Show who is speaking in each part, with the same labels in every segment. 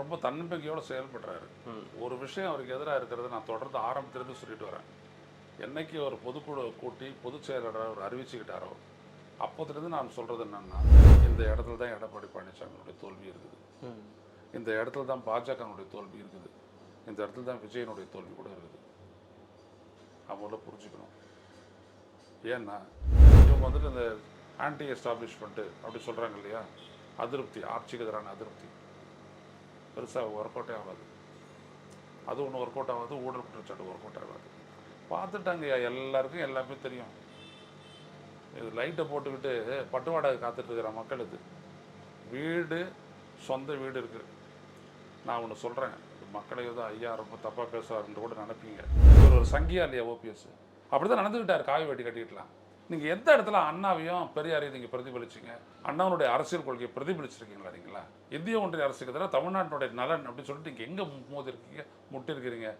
Speaker 1: ரொம்ப தன்னம்பிக்கையோட செயல்படுறாரு. ஒரு விஷயம் அவருக்கு எதிராக இருக்கிறது நான் தொடர்ந்து ஆரம்பத்திலிருந்து சொல்லிட்டு வரேன். என்னைக்கு ஒரு பொதுக்குழு கூட்டி பொதுச் செயலாளர் அவர் அறிவிச்சுக்கிட்டாரோ அப்போதுலேருந்து நான் சொல்கிறது என்னன்னா இந்த இடத்துல தான் எடப்பாடி பழனிசாமியினுடைய தோல்வி இருக்குது. இந்த இடத்துல தான் பாஜகனுடைய தோல்வி இருக்குது. இந்த இடத்துல தான் விஜயனுடைய தோல்வி கூட இருக்குது. அவங்கள புரிஞ்சுக்கணும். ஏன்னா இவங்க வந்துட்டு இந்த ஆன்டி எஸ்டாப்ளிஷ்மெண்ட்டு அப்படி சொல்கிறாங்க இல்லையா? அதிருப்தி ஆட்சிக்கு எதிரான அதிருப்தி. பெருசாக ஒர்க் அவுட்டே ஆகாது. அது ஒன்று ஒர்க் அவுட் ஆகாது ஊழல் குற்றச்சாட்டு ஒர்க் அவுட் ஆகாது. பார்த்துட்டாங்கய்யா எல்லாருக்கும் எல்லாமே தெரியும். இது லைட்டை போட்டுக்கிட்டு பட்டு வாடகை இருக்கிற மக்கள் இது. வீடு சொந்த வீடு இருக்குது நான் ஒன்று சொல்கிறேன் மக்களை தான் ஐயா ரொம்ப தப்பாக பேசுவாருன்னு கூட நினைப்பீங்க. இவர் ஒரு சங்கியா இல்லையா ஓபிஎஸ் அப்படி தான் நடந்துக்கிட்டார் காவி வெட்டி கட்டிக்கலாம் நீங்கள் எந்த இடத்துல அண்ணாவையும் பெரியாரையும் நீங்கள் பிரதிபலிச்சிங்க? அண்ணாவுடைய அரசியல் கொள்கையை பிரதிபலிச்சிருக்கீங்களா நீங்களா? இந்திய ஒன்றிய அரசுக்கு எதிராக தமிழ்நாட்டினுடைய நலன் அப்படின்னு சொல்லிட்டு நீங்கள் எங்கே மோதி இருக்கீங்க முட்டி இருக்கிறீங்க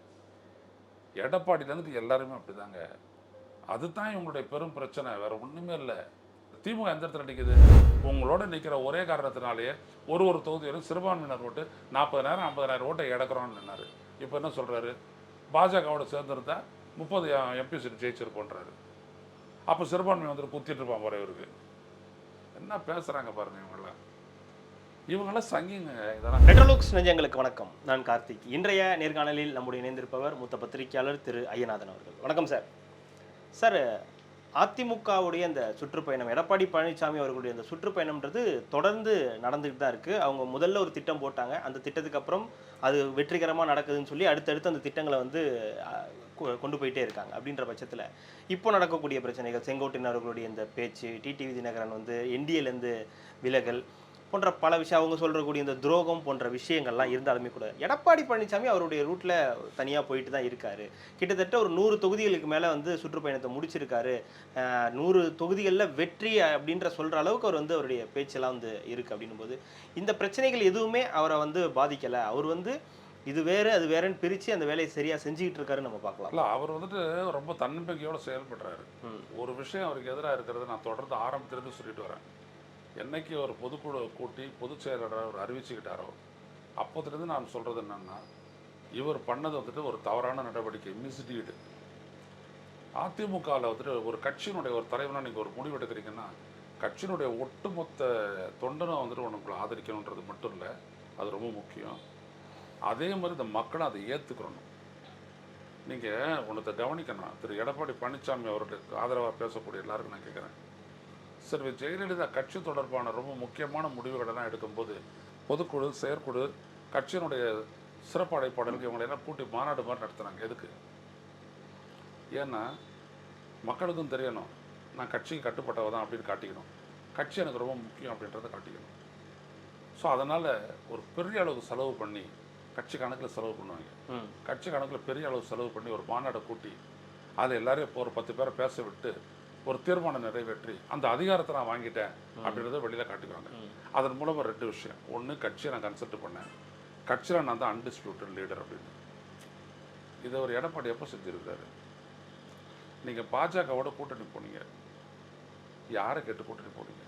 Speaker 1: எடப்பாடியிலேருந்து எல்லாருமே அப்படிதாங்க. அதுதான் இவங்களுடைய பெரும் பிரச்சனை. வேறு ஒன்றுமே இல்லை. திமுக எந்த இடத்துல நிற்குது உங்களோட நிற்கிற ஒரே காரணத்தினாலேயே ஒரு ஒரு தொகுதியிலும் சிறுபான்மையினர் ஓட்டு நாற்பதாயிரம் ஐம்பதாயிரம் ஓட்டை இழக்கிறோம்னு நின்னார். இப்போ என்ன சொல்கிறாரு பாஜகவோட சேர்ந்துருந்தா முப்பது எம்பி சீட் ஜெயிச்சிருக்கோன்றாரு அப்போ சிறுபான்மை வந்துட்டு குத்திட்டு இருப்பான் போற இவருக்கு. என்ன பேசுகிறாங்க பாருங்க இவங்கெல்லாம் இவங்கெல்லாம் சங்கிங்க இதெல்லாம்
Speaker 2: பெட்ரோலுக்ஸ் நெஞ்சங்களுக்கு வணக்கம். நான் கார்த்திக். இன்றைய நேர்காணலில் நம்முடைய இணைந்திருப்பவர் மூத்த பத்திரிகையாளர் திரு ஐயநாதன் அவர்கள். வணக்கம் சார். சார் அதிமுகவுடைய இந்த சுற்றுப்பயணம் எடப்பாடி பழனிசாமி அவர்களுடைய இந்த சுற்றுப்பயணம்ன்றது தொடர்ந்து நடந்துகிட்டு தான் இருக்குது அவங்க முதல்ல ஒரு திட்டம் போட்டாங்க. அந்த திட்டத்துக்கு அப்புறம் அது வெற்றிகரமாக நடக்குதுன்னு சொல்லி அடுத்தடுத்து அந்த திட்டங்களை வந்து கொ- கொண்டு போயிட்டே இருக்காங்க. அப்படின்ற பட்சத்தில் இப்போ நடக்கக்கூடிய பிரச்சனைகள் செங்கோட்டையன் அவர்களுடைய இந்த பேச்சு டிடிவி தினகரன் வந்து என்டிஏலேருந்து விலகல் போன்ற பல விஷயம் அவங்க சொல்றக்கூடிய இந்த துரோகம் போன்ற விஷயங்கள்லாம் இருந்தாலுமே கூட எடப்பாடி பழனிசாமி அவருடைய ரூட்ல தனியா போயிட்டு தான் இருக்காரு. கிட்டத்தட்ட ஒரு நூறு தொகுதிகளுக்கு மேல வந்து சுற்றுப்பயணத்தை முடிச்சிருக்காரு. நூறு தொகுதிகளில் வெற்றி அப்படின்ற சொல்ற அளவுக்கு அவர் வந்து அவருடைய பேச்செல்லாம் வந்து இருக்கு அப்படின்னும் போது இந்த பிரச்சனைகள் எதுவுமே அவரை வந்து பாதிக்கல. அவர் வந்து இது வேறு அது வேறன்னு பிரிச்சு அந்த வேலையை சரியா செஞ்சுக்கிட்டு இருக்காருன்னு நம்ம பார்க்கலாம்.
Speaker 1: இல்லை அவர் வந்துட்டு ரொம்ப தன்னம்பிக்கையோட செயல்படுறாரு. ஒரு விஷயம் அவருக்கு எதிராக இருக்கிறது நான் தொடர்ந்து ஆரம்பத்திலிருந்து சொல்லிட்டு வரேன். என்னைக்கு ஒரு பொதுக்குழு கூட்டி பொதுச் செயலாளர் அவர் அறிவிச்சுக்கிட்டாரோ அப்போதுலேருந்து நான் சொல்கிறது என்னென்னா இவர் பண்ணது வந்துட்டு ஒரு தவறான நடவடிக்கை மிஸ்டீடு. அதிமுகவில் வந்துட்டு ஒரு கட்சியினுடைய ஒரு தலைவனாக நீங்கள் ஒரு முடிவு எடுக்கிறீங்கன்னா கட்சியினுடைய ஒட்டுமொத்த தொண்டனை வந்துட்டு உனக்குள்ள ஆதரிக்கணுன்றது மட்டும் இல்லை அது ரொம்ப முக்கியம். அதே மாதிரி இந்த மக்களை அதை ஏற்றுக்கிறணும் நீங்கள் ஒன்றத்தை கவனிக்கணும். திரு. எடப்பாடி பழனிசாமி அவர்களுக்கு ஆதரவாக பேசக்கூடிய எல்லாருக்கும் நான் கேட்குறேன் சரி ஜெயலலிதா கட்சி தொடர்பான ரொம்ப முக்கியமான முடிவுகளெல்லாம் எடுக்கும்போது பொதுக்குழு செயற்குழு கட்சியினுடைய சிறப்பு அழைப்பாளருக்கு இவங்களெல்லாம் கூட்டி மாநாடு மாதிரி நடத்துனாங்க. எதுக்கு? ஏன்னா மக்களுக்கும் தெரியணும். நான் கட்சிக்கு கட்டுப்பட்டவ தான் அப்படின்னு காட்டிக்கணும். கட்சி எனக்கு ரொம்ப முக்கியம் அப்படின்றத காட்டிக்கணும். ஸோ அதனால் ஒரு பெரிய அளவுக்கு செலவு பண்ணி கட்சி கணக்கில் செலவு பண்ணுவாங்க. கட்சி கணக்கில் பெரிய அளவு செலவு பண்ணி ஒரு மாநாடை கூட்டி அதில் எல்லாரையும் ஒரு பத்து பேரை பேச விட்டு ஒரு தீர்மானம் நிறைவேற்றி அந்த அதிகாரத்தை நான் வாங்கிட்டேன் அப்படின்றத வெளியில் காட்டிக்குவாங்க
Speaker 2: ம்.
Speaker 1: அதன் மூலமாக ரெண்டு விஷயம். ஒன்று கட்சியை நான் கன்சல்ட் பண்ணேன். கட்சியில் நான் தான் அன்டிஸ்பியூட்டட் லீடர் அப்படின்னு. இதை ஒரு எடப்பாடி எப்போ செஞ்சுருக்காரு? நீங்கள் பாஜகவோட கூட்டணி போனீங்க. யாரை கேட்டு கூட்டணி போனீங்க?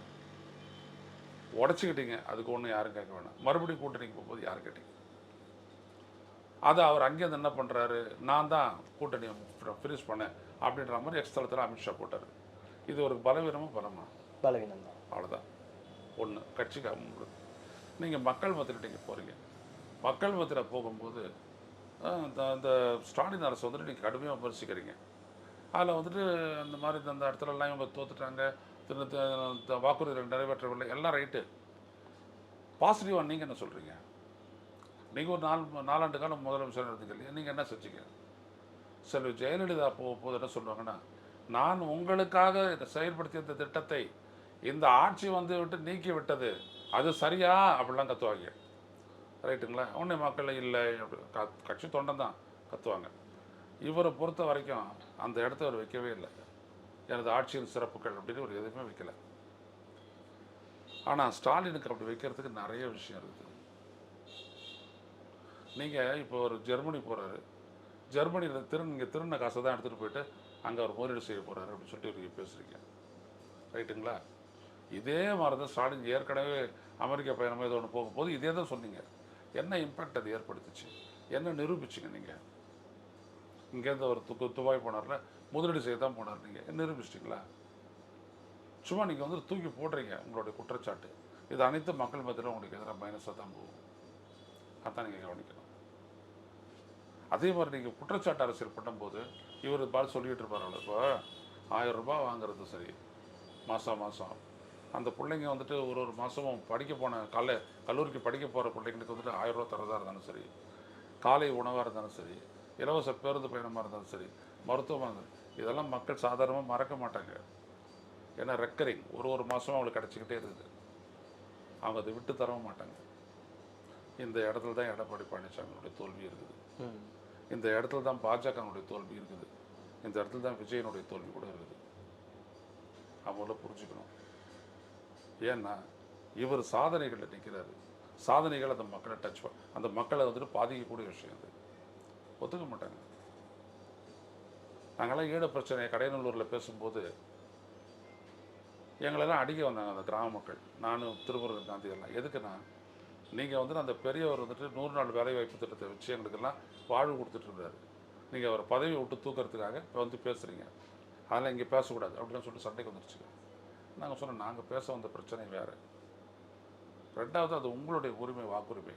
Speaker 1: உடச்சிக்கிட்டீங்க. அதுக்கு ஒன்றும் யாரும் கேட்க வேணாம். மறுபடியும் கூட்டணிக்கு போகும்போது யார் கேட்டீங்க? அதை அவர் அங்கேருந்து என்ன பண்ணுறாரு நான் தான் கூட்டணியை ஃபினிஷ் பண்ணேன் அப்படின்ற மாதிரி எக்ஸ்தலத்தில் அமித்ஷா போட்டார். இது ஒரு பலவீனமாக பலமா?
Speaker 2: பலவீனம் தான்
Speaker 1: அவ்வளோதான் ஒன்று கட்சிக்கு அவங்களுக்கு நீங்கள் மக்கள் மத்தியில் நீங்கள் போகிறீங்க மக்கள் மத்தியில் போகும்போது இந்த ஸ்டாலின் அரசு வந்துட்டு நீங்கள் கடுமையாக விமர்சிக்கிறீங்க. அதில் வந்துட்டு அந்த மாதிரி இந்த- அந்த இடத்துலலாம் இவங்க தோத்துட்டாங்க. திரு தி- தி- வாக்குறுதிகள் நிறைவேற்றவில்லை. எல்லாம் ரைட்டு. பாசிட்டிவாக நீங்கள் என்ன சொல்கிறீங்க நீங்கள் ஒரு நாலு நாலாண்டு காலம் முதலமைச்சர் இருந்தீங்க நீங்கள் என்ன செஞ்சீங்க? செல்வி ஜெயலலிதா போ போது என்ன சொல்லுவாங்கன்னா நான் உங்களுக்காக செயல்படுத்திய இந்த திட்டத்தை இந்த ஆட்சி வந்து விட்டு நீக்கி விட்டது. அது சரியா? அப்படிலாம் கத்துவாங்க. ரைட்டுங்களா? உன்னை மக்கள் இல்லை. கட்சி தொண்டன் தான் கத்துவாங்க. இவரை பொறுத்த வரைக்கும் அந்த இடத்த அவர் வைக்கவே இல்லை. எனது ஆட்சியின் சிறப்புகள் அப்படின்னு ஒரு எதுவுமே வைக்கல. ஆனால் ஸ்டாலினுக்கு அப்படி வைக்கிறதுக்கு நிறைய விஷயம் இருக்குது நீங்கள் இப்போ ஒரு ஜெர்மனி போகிறாரு ஜெர்மனியில் திரு நீங்கள் திருண்ண காசை தான் எடுத்துகிட்டு போயிட்டு அங்கே அவர் முதலீடு செய்ய போகிறாரு அப்படின்னு சொல்லிட்டு நீங்கள் பேசுகிறீங்க ரைட்டுங்களா? இதே மாதிரி தான் ஸ்டாலின் ஏற்கனவே அமெரிக்கா பயணமாக ஏதோ ஒன்று போகும்போது இதே தான் சொன்னீங்க. என்ன இம்பேக்ட் அது ஏற்படுத்துச்சு? என்ன நிரூபிச்சிங்க நீங்கள் இங்கேருந்து ஒரு து துபாய் போனார்ல முதலீடு செய்ய தான் போனார் நீங்கள் நிரூபிச்சிட்டிங்களா? சும்மா நீங்கள் வந்து தூக்கி போடுறீங்க உங்களுடைய குற்றச்சாட்டு. இது அனைத்து மக்கள் மத்தியில் உங்களுக்கு எதிராக மைனஸாக தான் போகும். அதான் நீங்கள் கவனிக்கணும். அதே மாதிரி நீங்கள் குற்றச்சாட்டு அரசியல் பண்ணும்போது இவர் பால் சொல்லிக்கிட்டு இருப்பார் இப்போ. ஆயிரரூபா வாங்குறது சரி. மாதம் மாதம் அந்த பிள்ளைங்க வந்துட்டு ஒரு ஒரு மாதமும் படிக்க போன காலை கல்லூரிக்கு படிக்க போகிற பிள்ளைங்களுக்கு வந்துட்டு ஆயிரம் தரதாக தரதா இருந்தாலும் சரி. காலை உணவாக இருந்தாலும் சரி. இலவச பேருந்து பயணமாக இருந்தாலும் சரி. மருத்துவமாக இருந்தாலும் இதெல்லாம் மக்கள் சாதாரணமாக மறக்க மாட்டாங்க. ஏன்னா ரெக்கரிங் ஒரு ஒரு மாதமும் அவங்களுக்கு கிடச்சிக்கிட்டே இருக்குது. அவங்க அதை விட்டு தரவும் மாட்டாங்க. இந்த இடத்துல தான் எடப்பாடி பழனிசாமியுடைய தோல்வி இருக்குது. இந்த இடத்துல தான் பாஜகனுடைய தோல்வி இருக்குது. இந்த இடத்துல தான் விஜயனுடைய தோல்வி கூட இருக்குது. அவங்கள புரிஞ்சுக்கணும். ஏன்னா இவர் சாதனைகளில் நிற்கிறாரு சாதனைகள் அந்த மக்களை டச் அந்த மக்களை வந்துட்டு பாதிக்கக்கூடிய விஷயம் அது. ஒத்துக்க மாட்டாங்க. நாங்களாம் ஈழ பிரச்சனை கடையநல்லூரில் பேசும்போது எங்களெல்லாம் அடிக்க வந்தாங்க அந்த கிராம மக்கள். நானும் திருமுருகன் காந்தி எல்லாம் எதுக்குன்னா நீங்கள் வந்து அந்த பெரியவர் வந்துட்டு நூறு நாள் வேலைவாய்ப்பு திட்டத்தை வச்சு எங்களுக்கெல்லாம் வாழ்வு கொடுத்துட்டு இருந்தார். நீங்கள் அவர் பதவியை விட்டு தூக்கிறதுக்காக இப்போ வந்து பேசுகிறீங்க அதெல்லாம் இங்கே பேசக்கூடாது அப்படின்னு சொல்லிட்டு சண்டைக்கு வந்துருச்சு நாங்கள் சொன்னோம் நாங்கள் பேச வந்த பிரச்சனை வேறு ரெண்டாவது அது உங்களுடைய உரிமை வாக்குரிமை.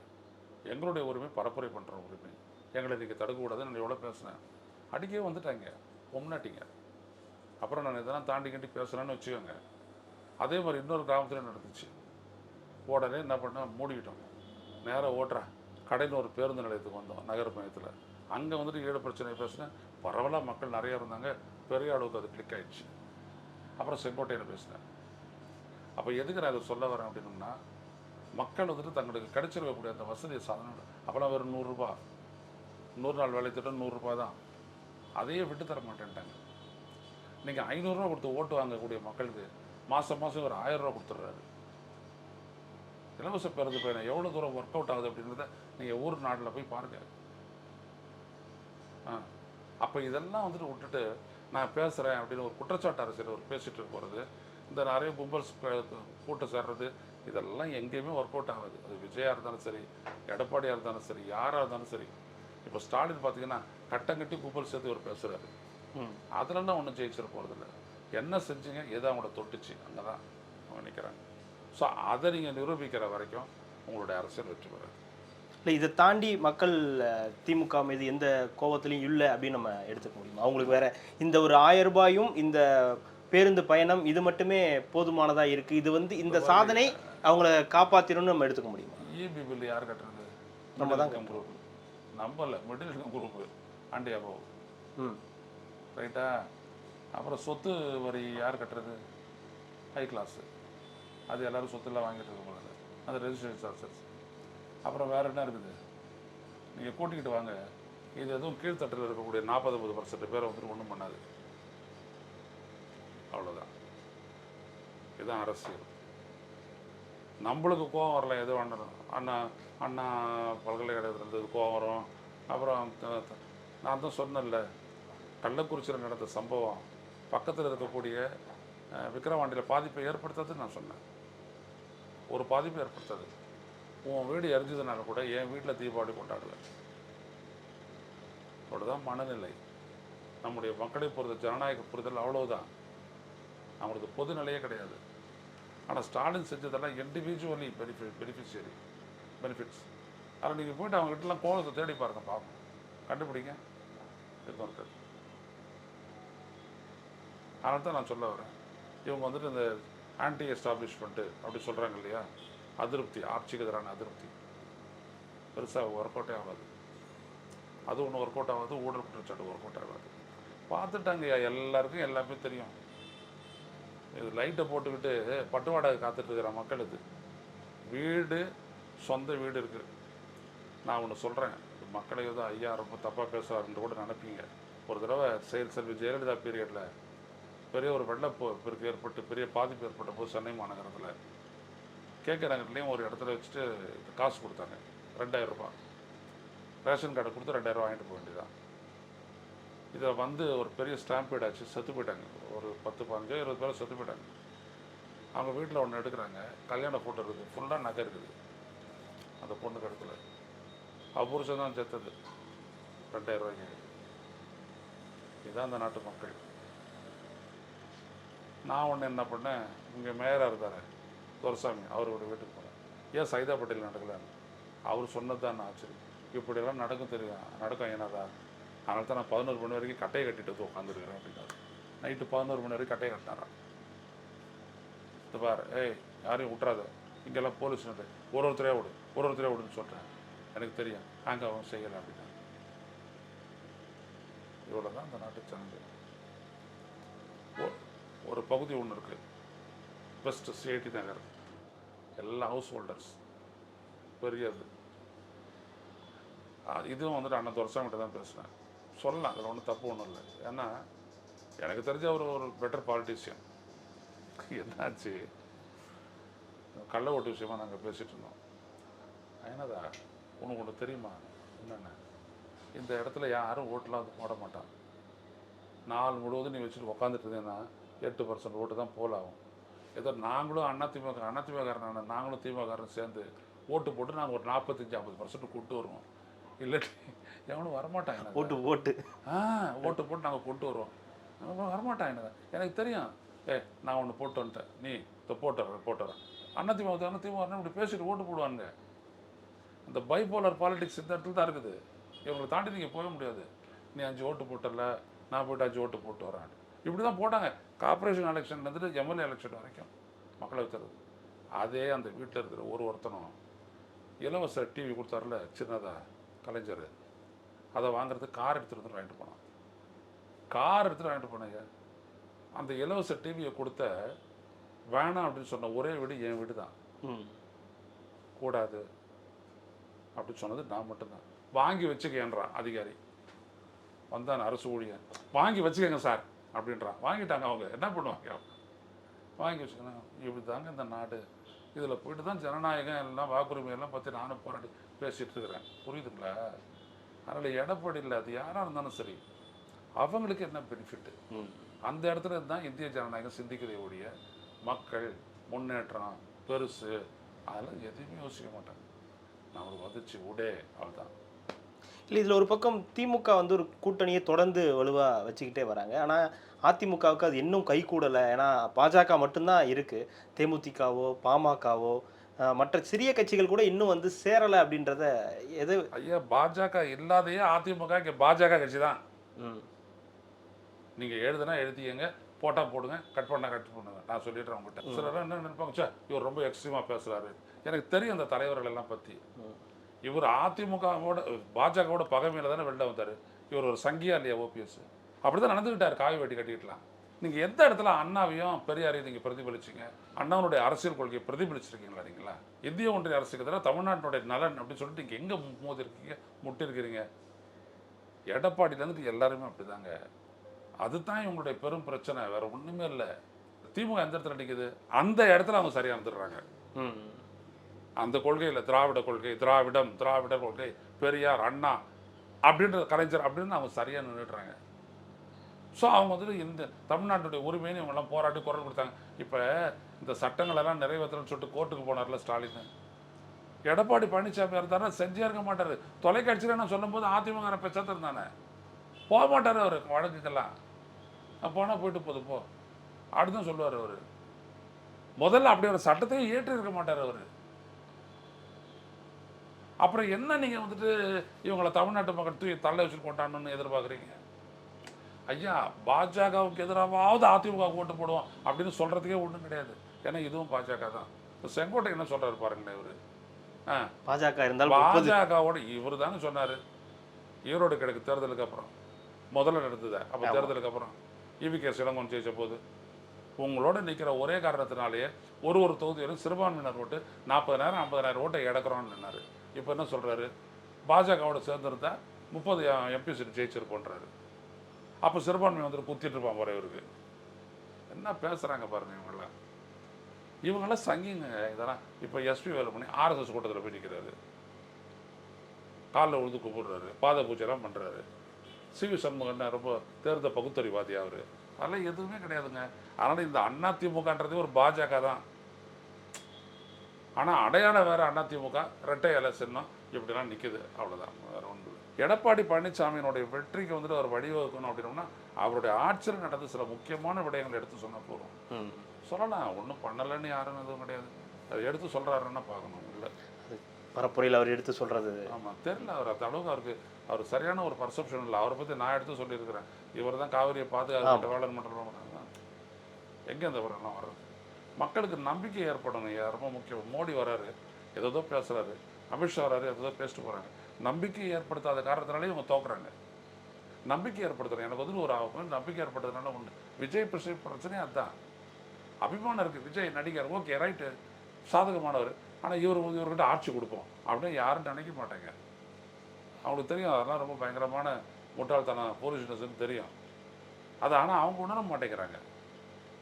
Speaker 1: எங்களுடைய உரிமை பரப்புரை பண்ணுற உரிமை. எங்களை நீங்கள் தடுக்கக்கூடாதுன்னு நான் எவ்வளோ பேசினேன். அடிக்கவே வந்துட்டாங்க பொம்னாட்டிங்க. அப்புறம் நான் இதெல்லாம் தாண்டி கண்டி பேசுகிறேன்னு வச்சுக்கோங்க. அதே மாதிரி இன்னொரு கிராமத்தில் நடந்துச்சு. உடனே என்ன பண்ணோம் மூடிக்கிட்டோம். நேராக ஓட்டுறா. கடையில் ஒரு பேருந்து நிலையத்துக்கு வந்தோம் நகர மையத்தில் அங்கே வந்துட்டு ஈழ பிரச்சனை பேசினேன் பரவலாக மக்கள் நிறையா இருந்தாங்க. பெரிய அளவுக்கு அது கிளிக் ஆயிடுச்சு. அப்புறம் செங்கோட்டையில் பேசினேன் அப்போ எதுக்கு நான் இதை சொல்ல வரேன் அப்படின்னம்னா மக்கள் வந்துட்டு தங்களுக்கு கிடைச்சிருக்கக்கூடிய அந்த வசதியை சாதனை அப்போலாம் வெறும் நூறுரூபா நூறு நாள் வேலை திட்டம் நூறுரூபா தான். அதையே விட்டு தர மாட்டேன்ட்டாங்க. நீங்கள் ஐநூறுரூவா கொடுத்து ஓட்டு வாங்கக்கூடிய மக்களுக்கு மாதம் மாதம் ஒரு ஆயிரம் ரூபா கொடுத்துட்றாரு. இலவச பேருந்து பயணம் எவ்வளோ தூரம் ஒர்க் அவுட் ஆகுது அப்படின்றத நீங்கள் ஊர் நாட்டில் போய் பாருங்கள் ஆ. அப்போ இதெல்லாம் வந்துட்டு விட்டுட்டு நான் பேசுகிறேன் அப்படின்னு ஒரு குற்றச்சாட்டு அரசியல் ஒரு பேசிட்டு போகிறது இந்த நிறைய கும்பல்ஸ் கூட்டம் சேர்றது இதெல்லாம் எங்கேயுமே ஒர்க் அவுட் ஆகாது. அது விஜயா இருந்தாலும் சரி எடப்பாடியாக இருந்தாலும் சரி யாராக இருந்தாலும் சரி. இப்போ ஸ்டாலின் பார்த்தீங்கன்னா கட்டங்கட்டி கும்பல் சேர்த்து ஒரு பேசுகிறாரு
Speaker 2: ம்.
Speaker 1: அதுலலாம் ஒன்றும் ஜெயிச்சிட போகிறதில்ல என்ன செஞ்சீங்க எதை அவங்கள தொட்டுச்சு? அங்கே தான் அவங்க நிற்கிறாங்க ஸோ அதை நீங்கள் நிரூபிக்கிற வரைக்கும் உங்களுடைய அரசியல் வெற்றி பெறாது.
Speaker 2: இல்லை இதை தாண்டி மக்கள் திமுக மீது எந்த கோபத்திலையும் இல்லை அப்படின்னு நம்ம எடுத்துக்க முடியுமா? அவங்களுக்கு வேற இந்த ஒரு ஆயிரம் ரூபாயும் இந்த பேருந்து பயணம் இது மட்டுமே போதுமானதா இருக்கு? இது வந்து இந்த சாதனை அவங்கள காப்பாத்திரும்னு நம்ம எடுத்துக்க முடியுமா?
Speaker 1: இபி பில் யார் கட்டுறது?
Speaker 2: நம்ம தான்
Speaker 1: குரூப் நம்பல middle income group and above
Speaker 2: ம்.
Speaker 1: ரைட்டா அப்புறம் சொத்து வரி யார் கட்டுறது? ஹை கிளாஸு அது எல்லாரும் சொத்துலாம் வாங்கிட்டு இருக்க போகிறது அது ரெஜிஸ்ட்ரேஷன் சார்ஜஸ் அப்புறம் வேறு என்ன இருக்குது? நீங்கள் கூட்டிக்கிட்டு வாங்க. இது எதுவும் கீழ்த்தட்டில் இருக்கக்கூடிய நாற்பது ஐம்பது பர்சன்ட் பேரை வந்துட்டு ஒன்றும் பண்ணாது. அவ்வளோதான் இதுதான் அரசியல். நம்மளுக்கு கோவம் வரல எது வேண்டாம். அண்ணா அண்ணா பல்கலைக்கழகத்தில் இருந்தது கோவம் வரும். அப்புறம் நான் தான் சொன்னேன்ல கள்ளக்குறிச்சியில் நடந்த சம்பவம் பக்கத்தில் இருக்கக்கூடிய அஹ், விக்கிரவாண்டியில் பாதிப்பை ஏற்படுத்தாதுன்னு நான் சொன்னேன். ஒரு பாதிப்பு ஏற்படுத்துது. உன் வீடு எரிஞ்சதுனால கூட என் வீட்டில் தீபாவளி கொண்டாடுவேன். அவ்வளோதான் மனநிலை. நம்முடைய மக்களை பொறுத்த ஜனநாயக புரிதல் அவ்வளோதான் அவங்களுக்கு பொது நிலையே கிடையாது. ஆனால் ஸ்டாலின் செஞ்சதெல்லாம் இண்டிவிஜுவலி பெனிஃபிட் பெனிஃபிஷியரி பெனிஃபிட்ஸ் அதில் நீங்கள் போயிட்டு அவங்ககிட்டலாம் கோலத்தை தேடி பாருங்க பார்ப்போம் கண்டுபிடிங்க. எதுவும் இருக்காது அதனால தான் நான் சொல்ல வரேன். இவங்க வந்துட்டு இந்த ஆன்டி எஸ்டாப்ளிஷ்மெண்ட்டு அப்படி சொல்கிறாங்க இல்லையா? அதிருப்தி ஆட்சிக்கு எதிரான அதிருப்தி பெருசாக ஒர்க் அவுட்டே ஆகாது. அது ஒன்று ஒர்க் அவுட் ஆகாது ஊழல் குற்றச்சாட்டு ஒர்க் அவுட் ஆகாது. பார்த்துட்டாங்கய்யா எல்லாருக்கும் எல்லாமே தெரியும். இது லைட்டை போட்டுக்கிட்டு பட்டு வாடகை காத்துட்டு இருக்கிற மக்கள் இது. வீடு சொந்த வீடு இருக்குது நான் ஒன்று சொல்கிறேன் மக்களை ஏதோ ஐயா ரொம்ப தப்பாக பேசுகிறாருன்னு கூட நினைப்பீங்க. ஒரு தடவை செயல் செல்வி ஜெயலலிதா பீரியடில் பெரிய ஒரு வெள்ளப்பெருக்கு ஏற்பட்டு பெரிய பாதிப்பு ஏற்பட்ட போது சென்னை மாநகரத்தில் கேகே நகர்லேயும் ஒரு இடத்துல வச்சுட்டு காசு கொடுத்தாங்க. ரெண்டாயிரம் ரூபாய். ரேஷன் கார்டை கொடுத்து ரெண்டாயிரம் வாங்கிட்டு போக வேண்டியதான் இதை வந்து ஒரு பெரிய ஸ்டாம்பீட் ஆச்சு செத்து போயிட்டாங்க. ஒரு பத்து பதினஞ்சோ இருபது பேர் செத்து போயிட்டாங்க. அவங்க வீட்டில் ஒன்று எடுக்கிறாங்க. கல்யாண ஃபோட்டோ இருக்குது. ஃபுல்லாக நகை இருக்குது. அந்த பொண்ணு கழுத்தில் அபுருஷம் தான் செத்தது. ரெண்டாயிரம் ரூபாய்க்கு. இதுதான் அந்த நாட்டு மக்கள். நான் ஒன்று என்ன பண்ணேன்? இங்கே மேயராக இருந்தார் துரசாமி அவரோட வீட்டுக்கு போனேன் ஏன் சைதா பட்டேல் நடக்கலன்னு? அவர் சொன்னது தான் நான் ஆச்சரியம். இப்படியெல்லாம் நடக்கும் தெரியும் நடக்கும் என்னதா அதனால தான் நான் பதினோரு மணி வரைக்கும் கட்டையை கட்டிட்டு வந்து உட்காந்துருக்கிறேன் அப்படின்னாரு. நைட்டு பதினோரு மணி வரைக்கும் கட்டையை கட்டினாரான் இது பாரு ஏய் யாரையும் விட்றாத இங்கெல்லாம் போலீஸ் நட்டு ஒரு ஒருத்தரையாக விடு ஒரு ஒருத்தரையாக விடுன்னு சொல்கிறேன் எனக்கு தெரியும் அங்கே அவன் செய்யலை அப்படின்னா இவ்வளோ தான் இந்த நாட்டு சேனல் ஒரு பகுதி ஒன்று இருக்குது பெஸ்ட்டு சிஐடி நகர். எல்லா ஹவுஸ் ஹோல்டர்ஸ் பெரியது. ஆ, இதுவும் வந்துட்டு அண்ணன் துரசாமிகிட்ட தான் பேசுனேன். சொல்லலாம் அதில் ஒன்றும் தப்பு ஒன்றும் இல்லை. ஏன்னா எனக்கு தெரிஞ்ச அவர் ஒரு பெட்டர் பாலிட்டிஷியன் என்னாச்சு? கள்ள ஓட்டு விஷயமா நாங்கள் பேசிகிட்டு இருந்தோம். என்னதா உனக்கு ஒன்று தெரியுமா? என்னென்ன? இந்த இடத்துல யாரும் ஓட்டெலாம் வந்து போட மாட்டான். நாள் முழுவதும் நீ வச்சுட்டு உக்காந்துட்டு இருந்தேன்னா எட்டு பர்சன்ட் ஓட்டு தான் போல் ஆகும். ஏதோ நாங்களும் அண்ணா திமுக அண்ணா திமுககாரன் நாங்களும் திமுககாரன் சேர்ந்து ஓட்டு போட்டு நாங்கள் ஒரு நாற்பத்தஞ்சு ஐம்பது பர்சன்ட் கூட்டு வருவோம். இல்லாட்டி எவனும் வரமாட்டாங்க.
Speaker 2: ஓட்டு ஓட்டு
Speaker 1: ஆ ஓட்டு போட்டு நாங்கள் கொண்டு வருவோம். அவன் வரமாட்டான் எனக்கு எனக்கு தெரியும். ஏ நான் ஒன்று போட்டு வந்துட்டேன். நீ இதை போட்டு வரேன் போட்டு வரேன் அண்ணா திமுக அண்ணா திமுக இப்படி பேசிட்டு ஓட்டு போடுவானுங்க. இந்த பைபோலர் பாலிடிக்ஸ் இந்த இடத்துல தான் இருக்குது. இவங்களை தாண்டி நீங்கள் போக முடியாது. நீ அஞ்சு ஓட்டு போட்டல நான் போயிட்டு அஞ்சு ஓட்டு போட்டு வரேன். இப்படி தான் போட்டாங்க. கார்ப்பரேஷன் எலெக்ஷன் வந்துட்டு எம்எல்ஏ எலெக்ஷன் வரைக்கும் மக்களவைத் தேர்தல் அதே அந்த வீட்டில் இருக்கிற ஒரு ஒருத்தனும் இலவச டிவி கொடுத்தாருல சின்னதா கலைஞர். அதை வாங்குறதுக்கு கார் எடுத்துகிட்டு வந்து வாங்கிட்டு போனான். கார் எடுத்துகிட்டு வாங்கிட்டு போனாங்க. அந்த இலவச டிவியை கொடுத்த வேணாம் அப்படின்னு சொன்ன ஒரே வீடு என் வீடு தான் கூடாது அப்படின்னு சொன்னது நான் மட்டும்தான். வாங்கி வச்சுக்கேன்றான் அதிகாரி. வந்தான் அரசு ஊழியர். வாங்கி வச்சுக்கோங்க சார். அப்படின்றான். வாங்கிட்டாங்க அவங்க. என்ன பண்ணுவாங்க? வாங்கி வச்சுக்கணும் இப்படி தாங்க இந்த நாடு. இதில் போயிட்டு தான் ஜனநாயகம் எல்லாம் வாக்குரிமை எல்லாம் பற்றி நானும் போராடி பேசிகிட்டு இருக்கிறேன். புரியுதுங்களா? அதனால் எடப்பாடி இல்லை. அது யாராக இருந்தாலும் சரி அவங்களுக்கு என்ன பெனிஃபிட்டு அந்த இடத்துல தான் இந்திய ஜனநாயகம் சிந்திக்கிறதே ஒழிய மக்கள் முன்னேற்றம் பெருசு அதெல்லாம் எதையுமே யோசிக்க மாட்டாங்க. நம்மளுக்கு வந்துச்சு உடே அவ்வளோதான்
Speaker 2: இல்லை இதில் ஒரு பக்கம் திமுக வந்து ஒரு கூட்டணியை தொடர்ந்து வலுவாக வச்சுக்கிட்டே வராங்க. ஆனால் அதிமுகவுக்கு அது இன்னும் கை கூடலை. ஏன்னா பாஜக மட்டும்தான் இருக்குது தேமுதிகவோ பாமகவோ மற்ற சிறிய கட்சிகள் கூட இன்னும் வந்து சேரலை அப்படின்றத எது
Speaker 1: ஐயா பாஜக இல்லாதையே அதிமுக இங்கே பாஜக கட்சி தான்
Speaker 2: ம்.
Speaker 1: நீங்கள் எழுதுனா எழுதியங்க போட்டால் போடுங்க கட் பண்ணால் கட் பண்ணுங்க. நான் சொல்லிடுறேன் உங்ககிட்ட. சிலர் என்ன நினைப்பாங்க சார் இவர் ரொம்ப எக்ஸ்ட்ரீமாக பேசுகிறாரு எனக்கு தெரியும் அந்த தலைவர்கள் எல்லாம் பற்றி
Speaker 2: ம்.
Speaker 1: இவர் அதிமுகவோட பாஜகவோட பகைமையில் தானே வெளில வந்தார். இவர் ஒரு சங்கியா இல்லையா ஓபிஎஸ்? அப்படி தான் நடந்துக்கிட்டார் காவி வெட்டி கட்டிக்கிட்டலாம். நீங்கள் எந்த இடத்துல அண்ணாவையும் பெரியாரையும் நீங்கள் பிரதிபலிச்சிங்க? அண்ணாவுடைய அரசியல் கொள்கையை பிரதிபலிச்சிருக்கீங்களா நீங்களா? இந்திய ஒன்றிய அரசுக்கு எதிராக தமிழ்நாட்டினுடைய நலன் அப்படின்னு சொல்லிட்டு நீங்கள் எங்கே மோதி இருக்கீங்க முட்டி இருக்கிறீங்க எடப்பாடியிலேருந்து எல்லாருமே அப்படிதாங்க. அதுதான் இவங்களுடைய பெரும் பிரச்சனை. வேற ஒன்றுமே இல்லை. திமுக எந்த இடத்துல நிற்குது அந்த இடத்துல அவங்க சரியாக வந்துடுறாங்க
Speaker 2: ம்.
Speaker 1: அந்த கொள்கையில் திராவிட கொள்கை திராவிடம் திராவிட கொள்கை பெரியார் அண்ணா அப்படின்ற கலைஞர் அப்படின்னு அவங்க சரியாக நின்றுடுறாங்க ஸோ அவங்க வந்துட்டு இந்த தமிழ்நாட்டுடைய உரிமைன்னு இவங்கெல்லாம் போராட்டி குரல் கொடுத்தாங்க. இப்போ இந்த சட்டங்களெல்லாம் நிறைவேற்றணும்னு சொல்லிட்டு கோர்ட்டுக்கு போனார்ல ஸ்டாலின். எடப்பாடி பழனிசாமி இருந்தாரா செஞ்சே இருக்க மாட்டார். தொலைக்காட்சியில் நான் சொல்லும்போது அதிமுக பேசாத இருந்தானே போக மாட்டார் அவர் வழக்குக்கெல்லாம். போனால் போயிட்டு போகுது போ. அப்படிதான் சொல்லுவார் அவர். முதல்ல அப்படி ஒரு சட்டத்தையும் ஏற்றி இருக்க மாட்டார் அவர். அப்புறம் என்ன நீங்கள் வந்துட்டு இவங்களை தமிழ்நாட்டு மக்கள் தூக்கி தள்ள வச்சுட்டு கொண்டாடணும்னு எதிர்பார்க்குறீங்க? ஐயா பாஜகவுக்கு எதிராவது அதிமுக ஓட்டு போடுவோம் அப்படின்னு சொல்கிறதுக்கே ஒன்றும் கிடையாது. ஏன்னா இதுவும் பாஜக தான். இப்போ செங்கோட்டை என்ன சொல்கிறாரு பாருங்களேன் இவர். ஆ.
Speaker 2: பாஜக இருந்தாலும் முப்பது
Speaker 1: பாஜகவோட இவர் தானே சொன்னார். ஈரோடு கிழக்கு தேர்தலுக்கு அப்புறம். முதல்ல நடந்தது. அப்போ. தேர்தலுக்கு அப்புறம் இவிகே சிலங்கோன் ஜெயிச்ச போது உங்களோட நிற்கிற ஒரே காரணத்தினாலேயே ஒரு ஒரு தொகுதியிலும் சிறுபான்மையினர் ஓட்டு நாற்பதாயிரம் ஐம்பதாயிரம் ஓட்டை இழக்கிறோம்னு நின்னாரு. இப்போ என்ன சொல்கிறாரு பாஜகவோட சேர்ந்துருந்தா முப்பது எம்பி சீட் ஜெயிச்சிருப்போன்றாரு. அப்போ சிறுபான்மை வந்துட்டு குத்திட்டு இருப்பான் இவருக்கு. என்ன பேசுகிறாங்க பாருங்கள் இவங்களாம் இவங்களாம் சங்கிங்க இதெல்லாம். இப்போ எஸ்பி வேலுமணி ஆர்எஸ்எஸ் கூட்டத்தில் போய் நிற்கிறாரு காலில் உழுது கூப்பிடுறாரு. பாத பூஜைலாம் பண்ணுறாரு சிவி சண்முகன் ரொம்ப தேர்ந்த பகுத்தறிவாதி அவர். அதெல்லாம் எதுவுமே கிடையாதுங்க. அதனால் இந்த அண்ணா திமுகன்றதே ஒரு பாஜக தான். ஆனால் அடையாளம் வேறு அதிமுக ரெட்டை இலை சின்னம் இப்படிலாம் நிற்குது அவ்வளோதான் வேறு ஒன்று எடப்பாடி பழனிசாமியினுடைய வெற்றிக்கு வந்துட்டு அவர் வழிவகுக்கணும் அப்படின்னோம்னா அவருடைய ஆட்சியில் நடந்த சில முக்கியமான விடயங்களை எடுத்து சொன்னால் போதும். சொல்லலாம். ஒன்றும் பண்ணலைன்னு யாரும் எதுவும் கிடையாது. அதை எடுத்து சொல்கிறாருன்னா பார்க்கணும். இல்லை.
Speaker 2: பரப்புரையில் அவர் எடுத்து சொல்றது.
Speaker 1: ஆமாம் தெரியல. அவர் அந்த அளவுக்கு அவருக்கு அவர் சரியான ஒரு பர்செப்ஷன் இல்லை. அவரை பற்றி நான் எடுத்து சொல்லியிருக்கிறேன். இவர் தான் காவிரியை பாதுகாக்க வேலை பண்ணுறோம் எங்கே இந்த வரலாம் வர்றது? மக்களுக்கு நம்பிக்கை ஏற்படணும். ஐயா, ரொம்ப முக்கியம். மோடி வராரு ஏதோ பேசுகிறாரு அமித்ஷா வராரு ஏதோ பேசிட்டு போகிறாங்க நம்பிக்கை ஏற்படுத்தாத காரணத்தினாலே இவங்க தோக்குறாங்க. நம்பிக்கை ஏற்படுத்துகிறேன் எனக்கு வந்து ஒரு ஆகும் நம்பிக்கை ஏற்படுத்துறதுனால ஒன்று விஜய் பிரச்சனை பிரச்சனையே அதுதான் அபிமானம் இருக்குது விஜய் நடிகர். Okay right. சாதகமானவர். ஆனால் இவர் இவர்கிட்ட ஆட்சி கொடுப்போம். அப்படின்னு யாரும் நினைக்க மாட்டாங்க. அவங்களுக்கு தெரியும். அதெல்லாம் ரொம்ப பயங்கரமான முட்டாள்தனம் போலீஸ்னஸ்ன்னு தெரியும். அது ஆனால் அவங்க உணர மாட்டேங்கிறாங்க.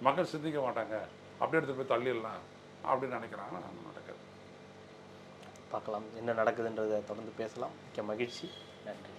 Speaker 1: மக்கள் சிந்திக்க மாட்டாங்க. அப்படி எடுத்து போய் தள்ளிடலாம் அப்படின்னு நினைக்கிறாங்க நடக்குது நடக்காது.
Speaker 2: பார்க்கலாம். என்ன நடக்குதுன்றதை தொடர்ந்து பேசலாம். மிக்க மகிழ்ச்சி. நன்றி.